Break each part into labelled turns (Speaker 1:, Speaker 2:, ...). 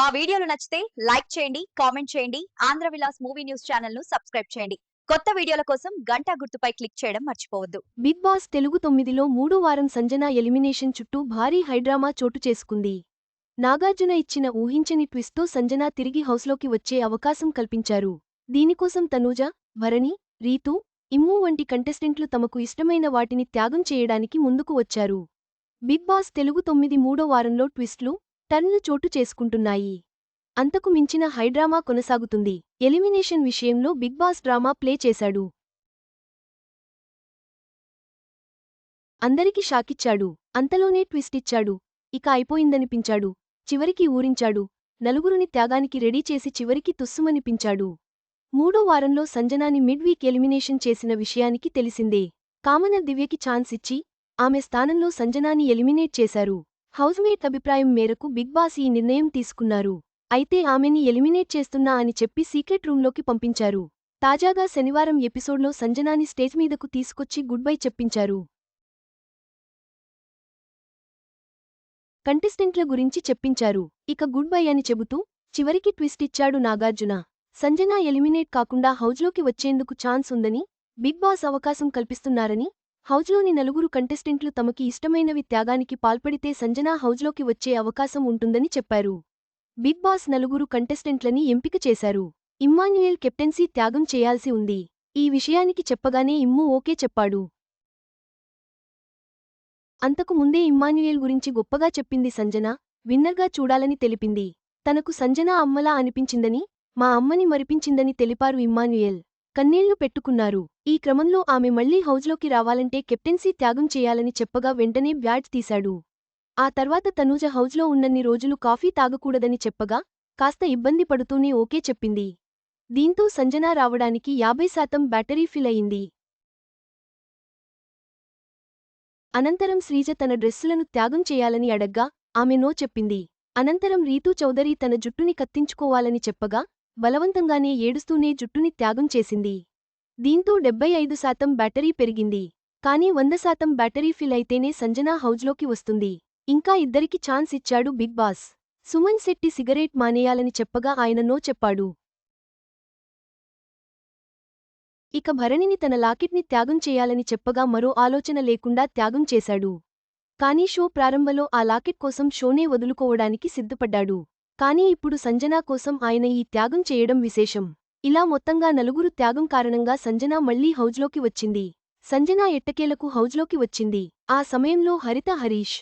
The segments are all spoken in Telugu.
Speaker 1: మా వీడియోలు నచ్చితే లైక్ చేయండి కామెంట్ చేయండి ఆంధ్ర విలాస్ మూవీ న్యూస్ ఛానల్ను సబ్స్క్రైబ్ చేయండి. కొత్త వీడియోల కోసం గంట గుర్తుపై క్లిక్ చేయడం మర్చిపోవద్దు.
Speaker 2: బిగ్ బాస్ తెలుగు తొమ్మిదిలో మూడో వారం సంజన ఎలిమినేషన్ చుట్టూ భారీ హైడ్రామా చోటు చేసుకుంది. నాగార్జున ఇచ్చిన ఊహించని ట్విస్ట్తో సంజన తిరిగి హౌస్లోకి వచ్చే అవకాశం కల్పించారు. దీనికోసం తనూజ భరణి రీతు ఇమ్ము వంటి కంటెస్టెంట్లు తమకు ఇష్టమైన వాటిని త్యాగం చేయడానికి ముందుకు వచ్చారు. బిగ్ బాస్ తెలుగు తొమ్మిది మూడో వారంలో ట్విస్ట్లు టర్న్లు చోటు చేసుకుంటున్నాయి. అంతకు మించిన హైడ్రామా కొనసాగుతుంది. ఎలిమినేషన్ విషయంలో బిగ్ బాస్ డ్రామా ప్లే చేశాడు. అందరికి షాకిచ్చాడు. అంతలోనే ట్విస్ట్ ఇచ్చాడు. ఇక అయిపోయిందనిపించాడు. చివరికి ఊరించాడు. నలుగురుని త్యాగానికి రెడీ చేసి చివరికి తుస్సుమనిపించాడు. మూడో వారంలో సంజనాని మిడ్ వీక్ ఎలిమినేషన్ చేసిన విషయానికి తెలిసిందే. కామన దివ్యకి ఛాన్స్ ఇచ్చి ఆమె స్థానంలో సంజనాని ఎలిమినేట్ చేశారు. హౌస్మేట్ అభిప్రాయం మేరకు బిగ్ బాస్ ఈ నిర్ణయం తీసుకున్నారు. అయితే ఆమెని ఎలిమినేట్ చేస్తున్నా అని చెప్పి సీక్రెట్ రూంలోకి పంపించారు. తాజాగా శనివారం ఎపిసోడ్లో సంజనాని స్టేజ్ మీదకు తీసుకొచ్చి గుడ్ బై చెప్పించారు. కంటెస్టెంట్ల గురించి చెప్పించారు. ఇక గుడ్ బై అని చెబుతూ చివరికి ట్విస్ట్ ఇచ్చాడు నాగార్జున. సంజన ఎలిమినేట్ కాకుండా హౌజ్లోకి వచ్చేందుకు ఛాన్స్ ఉందని బిగ్ బాస్ అవకాశం కల్పిస్తున్నారని హౌజ్లోని నలుగురు కంటెస్టెంట్లు తమకి ఇష్టమైనవి త్యాగానికి పాల్పడితే సంజనా హౌజ్లోకి వచ్చే అవకాశం ఉంటుందని చెప్పారు. బిగ్ బాస్ నలుగురు కంటెస్టెంట్లని ఎంపిక చేశారు. ఇమ్మాన్యుయల్ కెప్టెన్సీ త్యాగం చేయాల్సి ఉంది. ఈ విషయానికి చెప్పగానే ఇమ్ము ఓకే చెప్పాడు. అంతకు ముందే ఇమ్మాన్యుయేల్ గురించి గొప్పగా చెప్పింది సంజన విన్నర్గా చూడాలని తెలిపింది. తనకు సంజన అమ్మలా అనిపించిందని మా అమ్మని మరిపించిందని తెలిపారు ఇమ్మాన్యుయల్. కన్నీళ్ళు పెట్టుకున్నారు. ఈ క్రమంలో ఆమె మళ్ళీ హౌజ్లోకి రావాలంటే కెప్టెన్సీ త్యాగం చేయాలని చెప్పగా వెంటనే బ్యాట్ తీశాడు. ఆ తర్వాత తనూజ హౌజ్లో ఉన్నన్ని రోజులు కాఫీ తాగకూడదని చెప్పగా కాస్త ఇబ్బంది పడుతూనే ఓకే చెప్పింది. దీంతో సంజన రావడానికి యాభై శాతం బ్యాటరీ ఫిల్ అయింది. అనంతరం శ్రీజ తన డ్రెస్సులను త్యాగం చేయాలని అడగ్గా ఆమె నో చెప్పింది. అనంతరం రీతూ చౌదరి తన జుట్టుని కత్తించుకోవాలని చెప్పగా బలవంతంగానే ఏడుస్తూనే జుట్టుని త్యాగం చేసింది. దీంతో డెబ్బై ఐదు శాతం బ్యాటరీ పెరిగింది. కానీ వంద శాతం బ్యాటరీ ఫిల్ అయితేనే సంజనా హౌజ్లోకి వస్తుంది. ఇంకా ఇద్దరికి ఛాన్స్ ఇచ్చాడు Bigg Boss. Suman Shetty cigarette మానేయాలని చెప్పగా ఆయన నో చెప్పాడు. ఇక భరణిని తన లాకెట్ని త్యాగం చేయాలని చెప్పగా మరో ఆలోచన లేకుండా త్యాగం చేశాడు. కానీ షో ప్రారంభంలో ఆ లాకెట్ కోసం షోనే వదులుకోవడానికి సిద్ధపడ్డాడు. కానీ ఇప్పుడు సంజనా కోసం ఆయన ఈ త్యాగం చేయడం విశేషం. ఇలా మొత్తంగా నలుగురు త్యాగం కారణంగా సంజన మళ్ళీ హౌజ్లోకి వచ్చింది. సంజన ఎట్టకేలకు హౌజ్లోకి వచ్చింది. ఆ సమయంలో హరిత హరీష్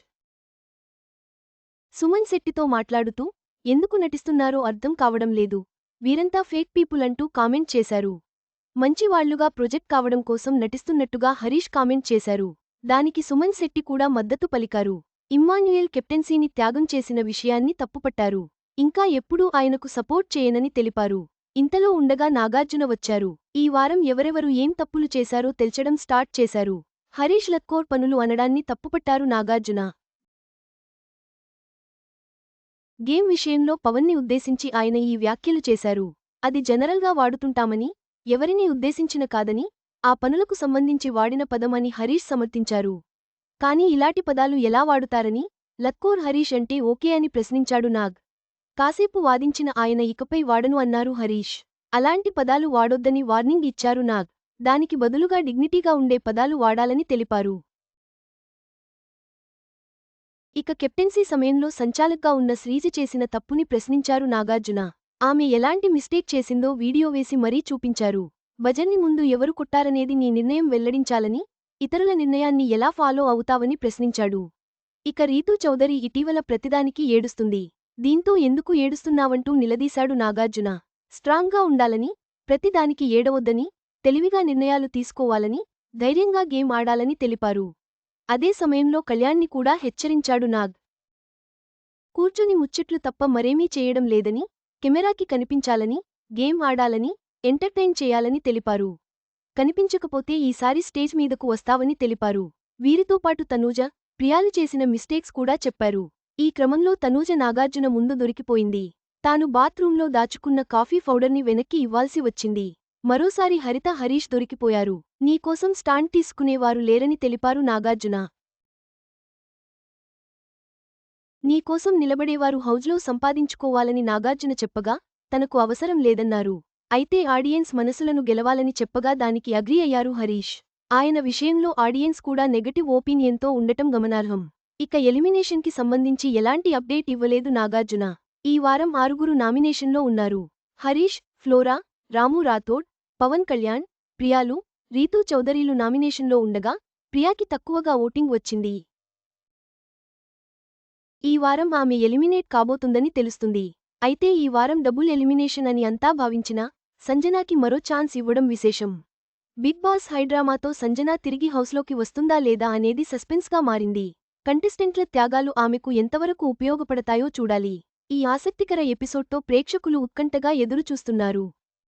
Speaker 2: సుమన్ శెట్టితో మాట్లాడుతూ ఎందుకు నటిస్తున్నారో అర్థం కావడం లేదు. వీరంతా ఫేక్ పీపుల్ అంటూ కామెంట్ చేశారు. మంచివాళ్ళుగా ప్రొజెక్ట్ కావడం కోసం నటిస్తున్నట్టుగా హరీష్ కామెంట్ చేశారు. దానికి సుమన్ శెట్టి కూడా మద్దతు పలికారు. ఇమ్మాన్యుయల్ కెప్టెన్సీని త్యాగం చేసిన విషయాన్ని తప్పుపట్టారు. ఇంకా ఎప్పుడూ ఆయనకు సపోర్ట్ చేయనని తెలిపారు. ఇంతలో ఉండగా నాగార్జున వచ్చారు. ఈ వారం ఎవరెవరు ఏం తప్పులు చేశారో తెల్చడం స్టార్ట్ చేశారు. హరీష్ లక్కోర్ పనులు అనడాన్ని తప్పుపట్టారు నాగార్జున. గేమ్ విషయంలో పవన్ని ఉద్దేశించి ఆయన ఈ వ్యాఖ్యలు చేశారు. అది జనరల్గా వాడుతుంటామని ఎవరినీ ఉద్దేశించిన కాదని ఆ పనులకు సంబంధించి వాడిన పదమని హరీష్ సమర్థించారు. కాని ఇలాంటి పదాలు ఎలా వాడుతారని లక్కోర్ హరీష్ అంటే ఓకే అని ప్రశ్నించాడు నాగ్. కాసేపు వాదించిన ఆయన ఇకపై వాడను అన్నారు హరీష్. అలాంటి పదాలు వాడొద్దని వార్నింగ్ ఇచ్చారు నాగ్. దానికి బదులుగా డిగ్నిటీగా ఉండే పదాలు వాడాలని తెలిపారు. ఇక కెప్టెన్సీ సమయంలో సంచాలక్గా ఉన్న శ్రీజ చేసిన తప్పుని ప్రశ్నించారు నాగార్జున. ఆమె ఎలాంటి మిస్టేక్ చేసిందో వీడియో వేసి మరీ చూపించారు. భజన్ని ముందు ఎవరు కొట్టారనేది నీ నిర్ణయం వెల్లడించాలని ఇతరుల నిర్ణయాన్ని ఎలా ఫాలో అవుతావని ప్రశ్నించాడు. ఇక రీతూ చౌదరి ఇటీవల ప్రతిదానికి ఏడుస్తుంది. దీంతో ఎందుకు ఏడుస్తున్నావంటూ నిలదీశాడు నాగార్జున. స్ట్రాంగ్గా ఉండాలని ప్రతిదానికి ఏడవద్దని తెలివిగా నిర్ణయాలు తీసుకోవాలని ధైర్యంగా గేమ్ ఆడాలని తెలిపారు. అదే సమయంలో కళ్యాణ్ని కూడా హెచ్చరించాడు నాగ్. కూర్చుని ముచ్చట్లు తప్ప మరేమీ చేయడం లేదని కెమెరాకి కనిపించాలని గేమ్ ఆడాలని ఎంటర్టైన్ చేయాలని తెలిపారు. కనిపించకపోతే ఈసారి స్టేజ్ మీదకు వస్తావని తెలిపారు. వీరితో పాటు తనూజ ప్రియాలు చేసిన మిస్టేక్స్ కూడా చెప్పారు. ఈ క్రమంలో తనూజ నాగార్జున ముందు దొరికిపోయింది. తాను బాత్రూంలో దాచుకున్న కాఫీ పౌడర్ని వెనక్కి ఇవ్వాల్సి వచ్చింది. మరోసారి హరిత హరీష్ దొరికిపోయారు. నీకోసం స్టాండ్ తీసుకునేవారు లేరని తెలిపారు నాగార్జున. నీకోసం నిలబడేవారు హౌజ్లో సంపాదించుకోవాలని నాగార్జున చెప్పగా తనకు అవసరం లేదన్నారు. అయితే ఆడియన్స్ మనసులను గెలవాలని చెప్పగా దానికి అగ్రీ అయ్యారు హరీష్. ఆయన విషయంలో ఆడియన్స్ కూడా నెగటివ్ ఒపీనియన్తో ఉండటం గమనార్హం. ఇక ఎలిమినేషన్కి సంబంధించి ఎలాంటి అప్డేట్ ఇవ్వలేదు నాగార్జున. ఈ వారం ఆరుగురు నామినేషన్లో ఉన్నారు. హరీష్ ఫ్లోరా రాము రాథోడ్ పవన్ కళ్యాణ్ ప్రియాలు రీతూ చౌదరీలు నామినేషన్లో ఉండగా ప్రియాకి తక్కువగా ఓటింగ్ వచ్చింది. ఈ వారం ఆమె ఎలిమినేట్ కాబోతుందని తెలుస్తుంది. అయితే ఈ వారం డబుల్ ఎలిమినేషన్ అని అంతా భావించినా సంజనాకి మరో ఛాన్స్ ఇవ్వడం విశేషం. బిగ్ బాస్ హైడ్రామాతో సంజన తిరిగి హౌస్లోకి వస్తుందా లేదా అనేది సస్పెన్స్గా మారింది. కంటెస్టెంట్ల త్యాగాలు ఆమెకు ఎంతవరకు ఉపయోగపడతాయో చూడాలి. ఈ ఆసక్తికర ఎపిసోడ్తో ప్రేక్షకులు ఉత్కంఠగా ఎదురుచూస్తున్నారు.